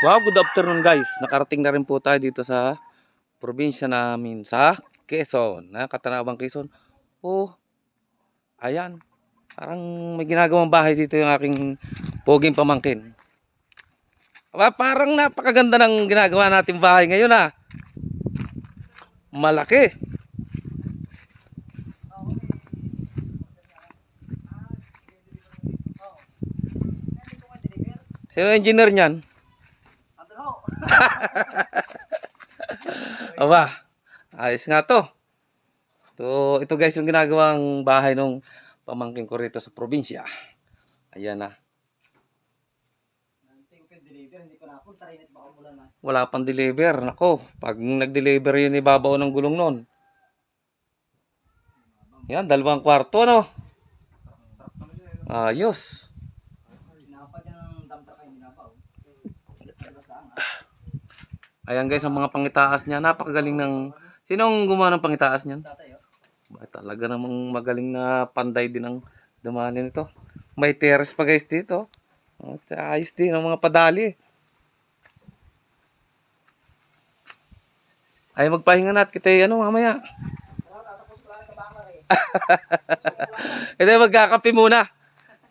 Wow, good afternoon guys. Nakarating na rin po tayo dito sa probinsya namin sa Quezon. Na Katanabang Quezon. Oh, ayan. Parang may ginagawang bahay dito yung aking poging pamangkin. Aba, parang napakaganda ng ginagawa natin bahay ngayon ah. Malaki. Sino engineer niyan? Aba, ayos nga to. To, ito guys yung ginagawang bahay nung pamangkin ko rito sa probinsya. Ayan na. Wala pang deliver. Nako, pag nag-deliver yun, ibabaw ng gulong nun. Yan, dalawang kwarto, no? Ayos. Ayan guys, ang mga pangitaas niya. Napakagaling ng... Sinong gumawa ng pangitaas niyan? Ba, talaga namang magaling na panday din ang dumani nito. May terrace pa guys dito. Oh, tsaka ayos din ang mga padali. Ay magpahinga na at kita ano mamaya. Ito magkakape muna.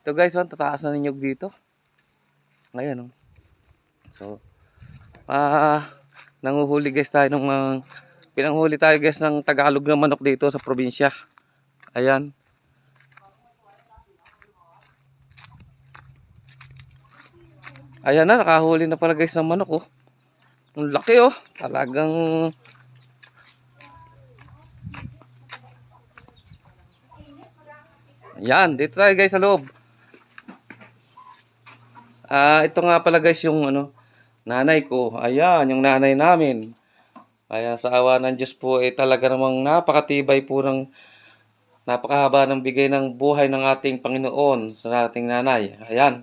Ito guys, oh, tataas na ninyog dito. Ngayon oh. So, ah, nanguhuli guys tayo ng mga pinanghuli tayo guys ng Tagalog na manok dito sa probinsya. Ayan. Ayan na, nakahuli na pala guys ng manok oh. Ang laki oh. Talagang Ayan, dito tayo guys sa loob. Ah, ito nga pala guys yung ano, nanay ko. Ayan, yung nanay namin. Ayan, sa awa ng Diyos po, eh talaga namang napakatibay po ng napakahaba ng bigay ng buhay ng ating Panginoon sa ating nanay. Ayan.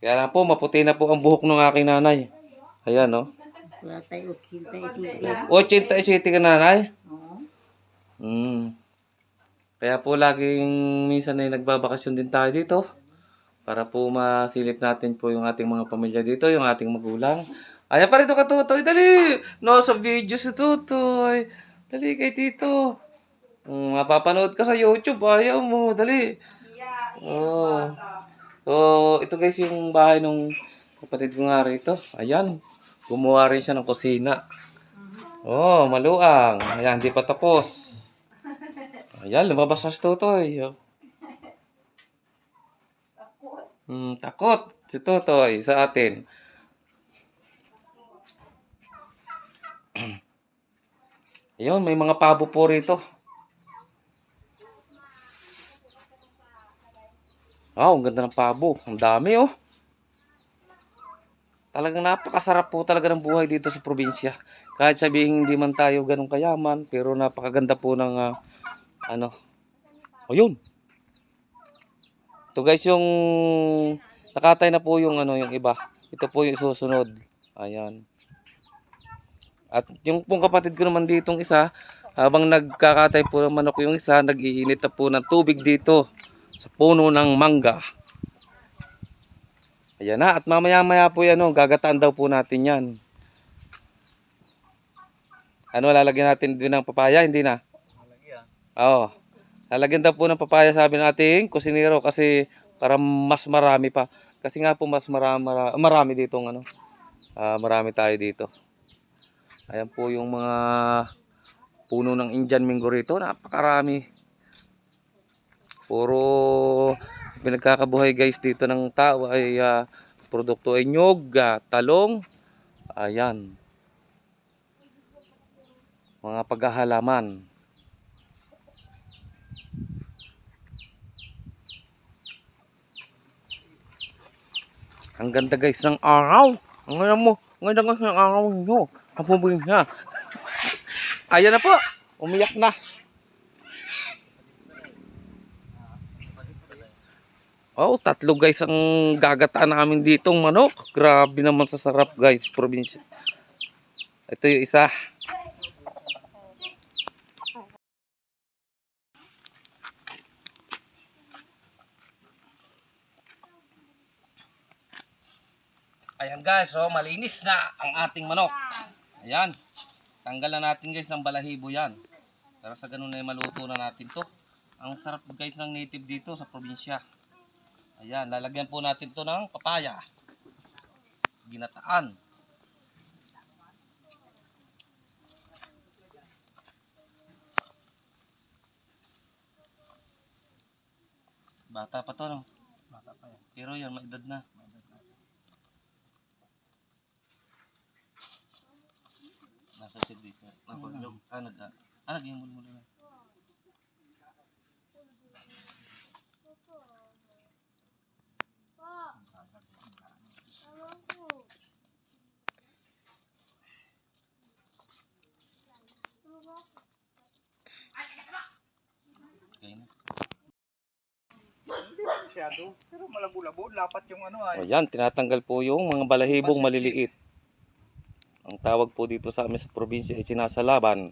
Kaya na po, maputi na po ang buhok ng aking nanay. Ayan, no? Wala tayo 87. 87 ka nanay? Oo. Mm. Kaya po laging minsan ay nagbabakasyon din tayo dito para po masilip natin po yung ating mga pamilya dito, yung ating magulang. Ayan pa rito ka, Tutoy. Dali! No, sa video si Tutoy. Dali kay Tito. Mm, mapapanood ka sa YouTube. Ayaw mo. Dali. Oh. So, ito guys yung bahay nung kapatid ko nga rito. Ayan. Gumawa rin siya ng kusina. Oh, maluang. Ayan, di pa tapos. Ayan, lumabas na si Totoy. Oh. Hmm, takot si Totoy sa atin. Ayun, may mga pabo po rito. Wow, ang ganda ng pabo. Ang dami oh. Talagang napakasarap po talaga ng buhay dito sa probinsya. Kahit sabihin hindi man tayo ganun kayaman, pero napakaganda po ng ah, ano. Ayun. Ito guys yung nakatay na po yung ano yung iba. Ito po yung susunod. Ayan. At yung pong kapatid ko naman ditong isa, habang nagkakatay po ng manok yung isa, nag-iinit na po ng tubig dito sa puno ng mangga. Ayan na, at mamaya-maya po yan, oh, gagataan daw po natin yan. Ano, lalagyan natin din ng papaya? Hindi na? Oo. Lalagyan daw po ng papaya sabi ng ating kusinero kasi para mas marami pa. Kasi nga po mas marami, marami dito ano. ah, marami tayo dito. Ayan po yung mga puno ng Indian mango rito. Napakarami. Puro pinagkakabuhay guys dito ng tao ay ah, produkto ay nyog, ah, talong. Ayan. Mga paghahalaman. Ang ganda guys ng araw. Ang ganda mo. Ang ganda guys ng araw nyo. Pumingin niya. Ayan na po. Umiyak na. Oh, tatlo guys ang gagataan namin ditong manok. Grabe naman sa sarap guys, probinsya. Ito yung isa. Ayan guys, so malinis na ang ating manok. Ayan. Tanggal na natin guys ng balahibo yan. Para sa ganun ay maluto na natin to. Ang sarap guys ng native dito sa probinsya. Ayan, lalagyan po natin to ng papaya. Ginataan. Bata pa to, no? Bata pa yan. Pero yan, maedad na. Nasa na. Napag-log. Ah, nag Ah, nag-imbol mo na. Okay na. Masyado. Pero malabo-labo. Lapat yung ano ay. O yan, tinatanggal po yung mga balahibong maliliit. Ang tawag po dito sa amin sa probinsya ay sinasalaban.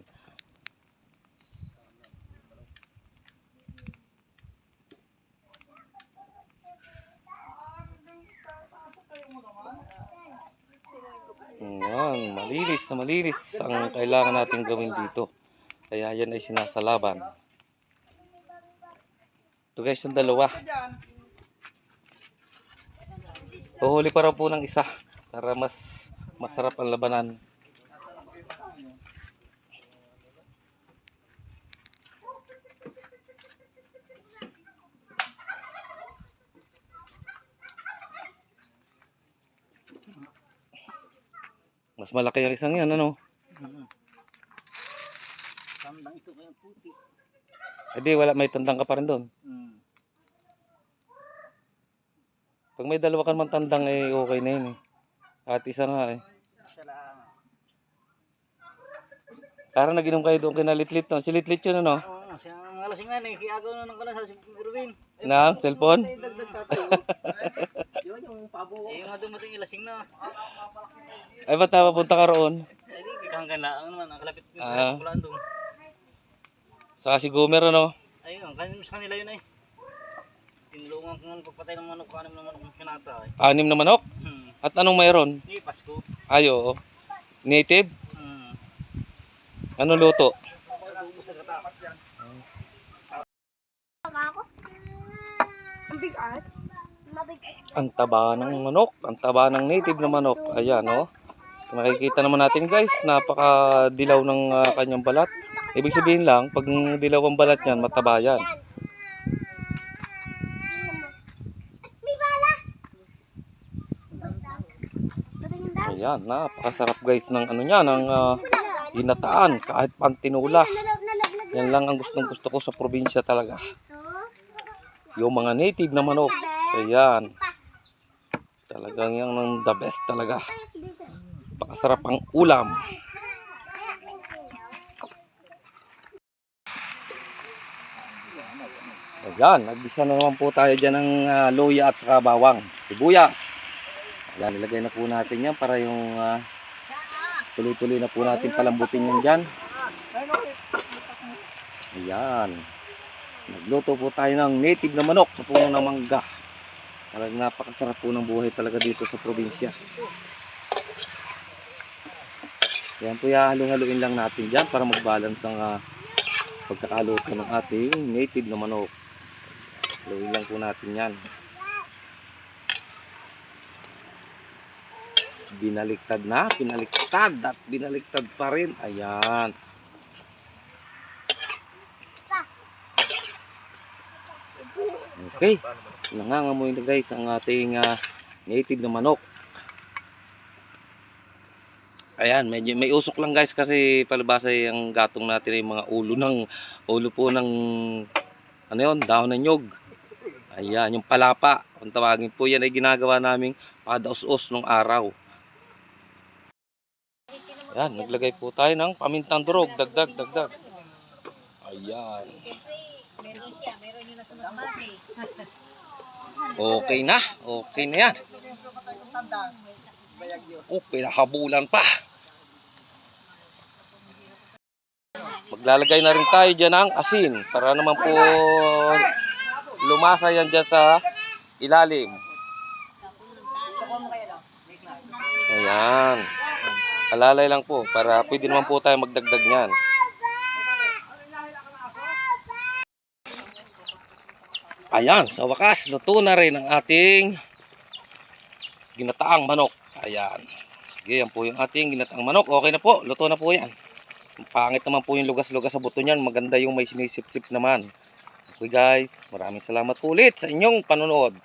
Yan, malinis na malinis ang kailangan natin gawin dito. Kaya yan ay sinasalaban. Ito guys, yung dalawa. Huhuli pa raw po ng isa para mas masarap ang labanan. Mas malaki ang isang yan, ano? Tandang ito kaya puti. Hindi, wala, may tandang ka pa rin doon. Hmm. Pag may dalawa ka naman tandang, eh, okay na yun eh. At isa nga eh. Parang nag-inom kayo doon kina Litlit, no? Si Litlit yun, ano? Oo, siya ang alasing nga eh. Kiagaw na ng kalas si Erwin. Na, cellphone? Yun yung pabo. Eh, yung nga dumating ilasing na. Ay, ba't napapunta ka roon? Ay, di kakanggan na. Ano naman, ang kalapit ko. Ah. Kulaan doon. Sa si Gomer, ano? Ayun, kanino sa kanila yun eh. Tinulungan ko nga pagpatay ng manok, kanim ng manok ng pinata eh. Anim na manok? Hmm. At anong mayroon? Hindi, Pasko. Ay, oo. Native? Hmm. Anong luto? Katapat yan. Ang taba ng manok. Ang taba ng native na manok. Ayan, oh. Makikita naman natin guys, napaka-dilaw ng ah, kanyang balat. Ibig sabihin lang, pag dilaw ang balat niyan, mataba yan. Ayan, napakasarap guys ng ano niya, ng ah, ginataan, kahit pantinula. Yan lang ang gustong gusto ko sa probinsya talaga. Yung mga native na manok. Ayan. Talagang yan ang the best talaga. Pakasarap ang ulam. Ayan, nagisa na naman po tayo dyan ng ah, luya at saka bawang. Sibuyas. Ayan, nilagay na po natin yan para yung ah, tuloy-tuloy na po natin palambutin yan dyan. Ayan. Nagluto po tayo ng native na manok sa puno ng mangga. Talagang napakasarap po ng buhay talaga dito sa probinsya. Yan po halo-haluin lang natin dyan para mag-balance ang ah, pagkakaluto ng ating native na manok. Haluin lang po natin yan. Binaliktad na, binaliktad at binaliktad pa rin. Ayan. Okay. Nangangamoy na guys ang ating ah, native na manok. Ayan, medyo may usok lang guys kasi palabasa yung gatong natin ay mga ulo ng ulo po ng ano yon, dahon ng nyog. Ayan, yung palapa. Kung tawagin po yan ay ginagawa naming padaos-os nung araw. Ayan, naglagay po tayo ng pamintang durog. Dagdag, dagdag. Ayan. Okay na. Okay na yan. Okay na, habulan pa. Maglalagay na rin tayo dyan ng asin para naman po lumasa yan dyan sa ilalim. Ayan. Alalay lang po para pwede naman po tayo magdagdag niyan. Ayan, sa wakas, luto na rin ang ating ginataang manok. Ayan. Yan po yung ating ginataang manok. Okay na po, luto na po yan. Pangit naman po yung lugas-lugas sa buto niyan. Maganda yung may sinisip-sip naman. Okay guys, maraming salamat po ulit sa inyong panonood.